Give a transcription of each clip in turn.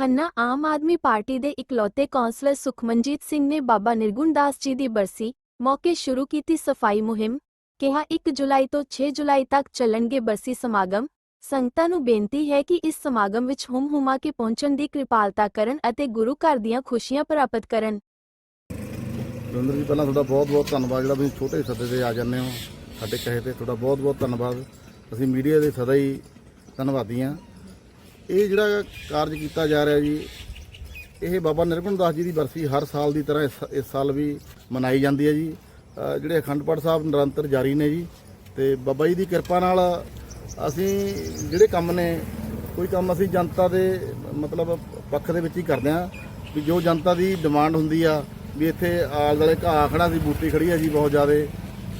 Khanna Aam Aadmi party ਦੇ ਇਕਲੌਤੇ councillor Sukhmanjeet Singh ਨੇ ਬਾਬਾ ਨਿਰਗੁਣ ਦਾਸ ਜੀ ਦੀ ਬਰਸੀ ਮੌਕੇ ਸ਼ੁਰੂ ਕੀਤੀ ਸਫ਼ਾਈ ਮੁਹਿੰਮ, ਕਿਹਾ 1 ਜੁਲਾਈ ਤੋਂ 6 ਜੁਲਾਈ ਤੱਕ ਚੱਲਣਗੇ ਬਰਸੀ ਸਮਾਗਮ। ਸੰਗਤਾਂ ਨੂੰ ਬੇਨਤੀ ਹੈ ਕਿ ਇਸ ਸਮਾਗਮ ਵਿੱਚ ਹੁਮ ਹੁਮਾ ਕੇ ਪਹੁੰਚਣ ਦੀ ਕਿਰਪਾਲਤਾ ਕਰਨ ਅਤੇ ਗੁਰੂ ਘਰ ਦੀਆਂ ਖੁਸ਼ੀਆਂ ਪ੍ਰਾਪਤ ਕਰਨ। ਸੁਰਿੰਦਰ ਜੀ, ਪਹਿਲਾਂ ਤੁਹਾਡਾ ਬਹੁਤ ਬਹੁਤ ਧੰਨਵਾਦ, ਜਿਹੜਾ ਤੁਸੀਂ ਛੋਟੇ ਸੱਦੇ ਤੇ ਆ ਜਾਂਦੇ ਹੋ ਸਾਡੇ ਕਹੇ ਤੇ, ਤੁਹਾਡਾ ਬਹੁਤ ਬਹੁਤ ਧੰਨਵਾਦ। ਅਸੀਂ ਮੀਡੀਆ ਦੇ ਸਦਾ ਹੀ ਧੰਨਵਾਦੀ ਹਾਂ। ਇਹ ਜਿਹੜਾ ਕਾਰਜ ਕੀਤਾ ਜਾ ਰਿਹਾ ਜੀ ਇਹ ਬਾਬਾ ਨਿਰਗੁਣ ਦਾਸ ਜੀ ਦੀ ਬਰਸੀ ਹਰ ਸਾਲ ਦੀ ਤਰ੍ਹਾਂ ਇਸ- ਇਸ ਸਾਲ ਵੀ ਮਨਾਈ ਜਾਂਦੀ ਹੈ ਜੀ। ਅ, ਜਿਹੜੇ ਅਖੰਡ ਪਾਠ ਸਾਹਿਬ ਨਿਰੰਤਰ ਜਾਰੀ ਨੇ ਜੀ ਤੇ ਬਾਬਾ ਜੀ ਦੀ ਕਿਰਪਾ ਨਾਲ ਅਸੀਂ ਜਿਹੜੇ ਕੰਮ ਨੇ ਕੋਈ ਕੰਮ ਅਸੀਂ ਜਨਤਾ ਦੇ ਮਤਲਬ ਪੱਖ ਦੇ ਵਿੱਚ ਹੀ ਕਰਦੇ ਹਾਂ ਵੀ ਜੋ ਜਨਤਾ ਦੀ ਡਿਮਾਂਡ ਹੁੰਦੀ ਆ ਵੀ ਇੱਥੇ ਆਲੇ ਦੁਆਲੇ ਘਾਹ ਖੜਾ ਸੀ ਬੂਟੀ ਖੜੀ ਹੈ ਜੀ ਬਹੁਤ ਜ਼ਿਆਦਾ।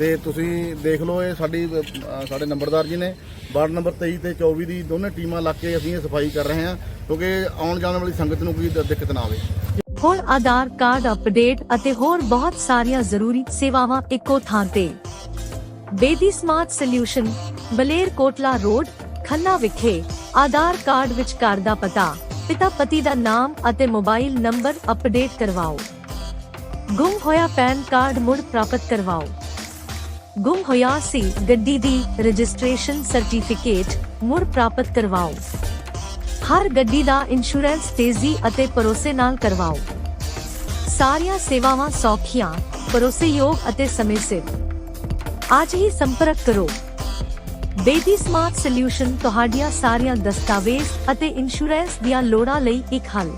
ਤੇ ਤੁਸੀਂ ਦੇਖ ਲਓ ਇਹ ਸਾਡੀ ਅ, ਸਾਡੇ ਨੰਬਰਦਾਰ ਜੀ ਨੇ ਵਾਰਡ ਨੰਬਰ 23 ਤੇ 24 ਦੀ ਦੋਨੇ ਟੀਮਾਂ ਲਾ ਕੇ ਅਸੀਂ ਇਹ ਸਫ਼ਾਈ ਕਰ ਰਹੇ ਹਾਂ ਕਿਉਂਕਿ ਆਉਣ ਜਾਣ ਵਾਲੀ ਸੰਗਤ ਨੂੰ ਕੋਈ ਦ- ਦਿੱਕਤ ਨਾ ਆਵੇ। ਹੁਣ ਆਧਾਰ ਕਾਰਡ ਅਪਡੇਟ ਅਤੇ ਹੋਰ ਬਹੁਤ ਸਾਰੀਆਂ ਜ਼ਰੂਰੀ ਸੇਵਾਵਾਂ ਇੱਕੋ ਥਾਂ ਤੇ। ਬੇਦੀ ਸਮਾਰਟ ਸੋਲਿਊਸ਼ਨ ਬਲੇਰ ਕੋਟਲਾ ਰੋਡ ਖੰਨਾ ਵਿਖੇ ਆਧਾਰ ਕਾਰਡ ਵਿੱਚ ਘਰ ਦਾ ਪਤਾ। ਪਿਤਾ ਪਤੀ ਦਾ ਨਾਮ ਅਤੇ ਮੋਬਾਈਲ ਨੰਬਰ ਅਪਡੇਟ ਕਰਵਾਓ। ਗੁੰਮ ਹੋਇਆ ਪੈਨ ਕਾਰਡ ਮੁੜ ਪ੍ਰਾਪਤ ਕਰਵਾਓ। ਗੁੰਮ ਹੋਇਆ ਸੀ। ਗੱਡੀ ਦੀ ਰਜਿਸਟ੍ਰੇਸ਼ਨ ਸਰਟੀਫਿਕੇਟ ਮੁੜ ਪ੍ਰਾਪਤ ਕਰਵਾਓ। ਹਰ ਗੱਡੀ ਦਾ ਇੰਸ਼ੋਰੈਂਸ ਤੇਜ਼ੀ ਅਤੇ ਭਰੋਸੇ ਨਾਲ ਕਰਵਾਓ। ਸਾਰੀਆਂ ਸੇਵਾਵਾਂ ਸੌਖੀਆਂ, ਭਰੋਸੇਯੋਗ ਅਤੇ ਸਮੇਂ ਸਿਰ ਅੱਜ ਹੀ ਸੰਪਰਕ ਕਰੋ। ਬੇਦੀ ਸਮਾਰਟ ਸੋਲਿਊਸ਼ਨ ਤੁਹਾਡੀਆਂ ਸਾਰੀਆਂ ਦਸਤਾਵੇਜ਼ ਅਤੇ ਇੰਸ਼ੋਰੈਂਸ ਦੀਆਂ ਲੋੜਾਂ ਲਈ ਇੱਕ ਹੱਲ।